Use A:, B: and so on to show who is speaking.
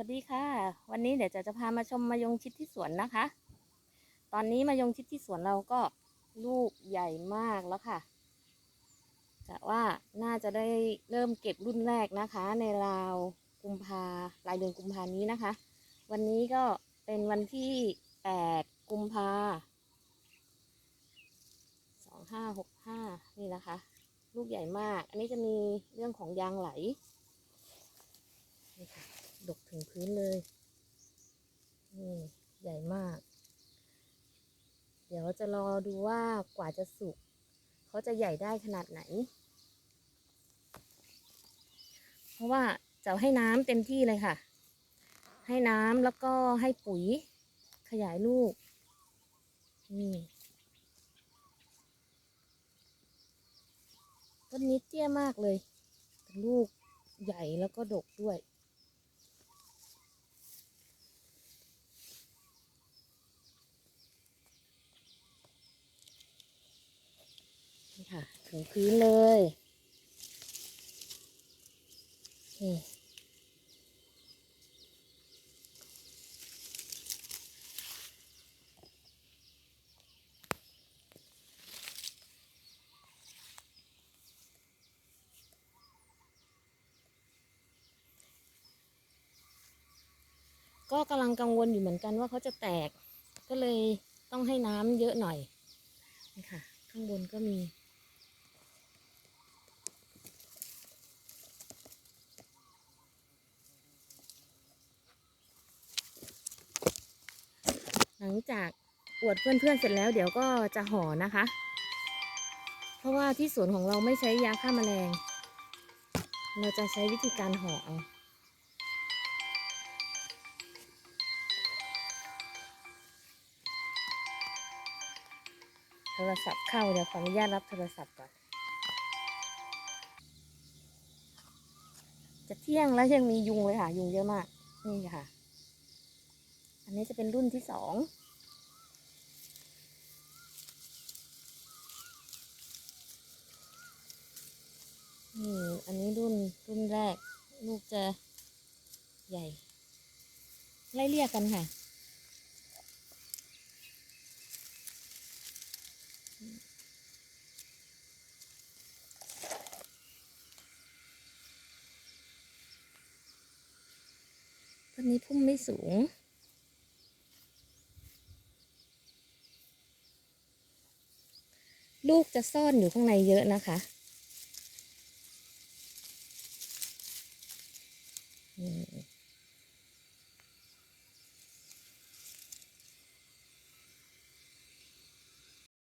A: วัสดีค่ะ วันนี้เดี๋ยวจะจะพามาชมมายงชิดที่สวนนะคะ ตอนนี้มายงชิดที่สวนเราก็ลูกใหญ่มากแล้วค่ะกะว่าน่าจะได้เริ่มเก็บรุ่นแรกนะคะ ในราวกุมภาปลายเดือนกุมภานี้นะคะ วันนี้ก็เป็นวันที่แปดกุมภาสองห้าหกห้านี่นะคะ ลูกใหญ่มาก อันนี้จะมีเรื่องของยางไหล ดกถึงพื้นเลย นี่ ใหญ่มาก เดี๋ยวจะรอดูว่ากว่าจะสุกเขาจะใหญ่ได้ขนาดไหน เพราะว่าจะให้น้ำเต็มที่เลยค่ะ ให้น้ำแล้วก็ให้ปุ๋ยขยายลูก นี่ต้นนี้เตี้ยมากเลย ลูกใหญ่แล้วก็ดกด้วย นี่ค่ะ ถึงพื้นเลยนี่ก็กำลังกังวลอยู่เหมือนกันว่าเขาจะแตก ก็เลยต้องให้น้ำเยอะหน่อยนี่ค่ะ ข้างบนก็มี ห ลังจากอวดเพื่อนๆเสร็จแล้วเดี๋ยวก็จะห่อนะคะ เพราะว่าที่สวนของเราไม่ใช้ยาฆ่าแมลง เราจะใช้วิธีการห่อเอาโทรศัพท์เข้าเดี๋ยวขออนุญาตรับโทรศัพท์ก่อน จะเที่ยงแล้วยังมียุงเลยค่ะ ยุงเยอะมาก นี่ค่ะ อันนี้จะเป็นรุ่นที่สอง อันนี้รุ่นรุ่นแรก ลูกจะใหญ่ ไล่เรียกกันค่ะต้นนี้พุ่มไม่สูงลูกจะซ่อนอยู่ข้างในเยอะนะคะ นี่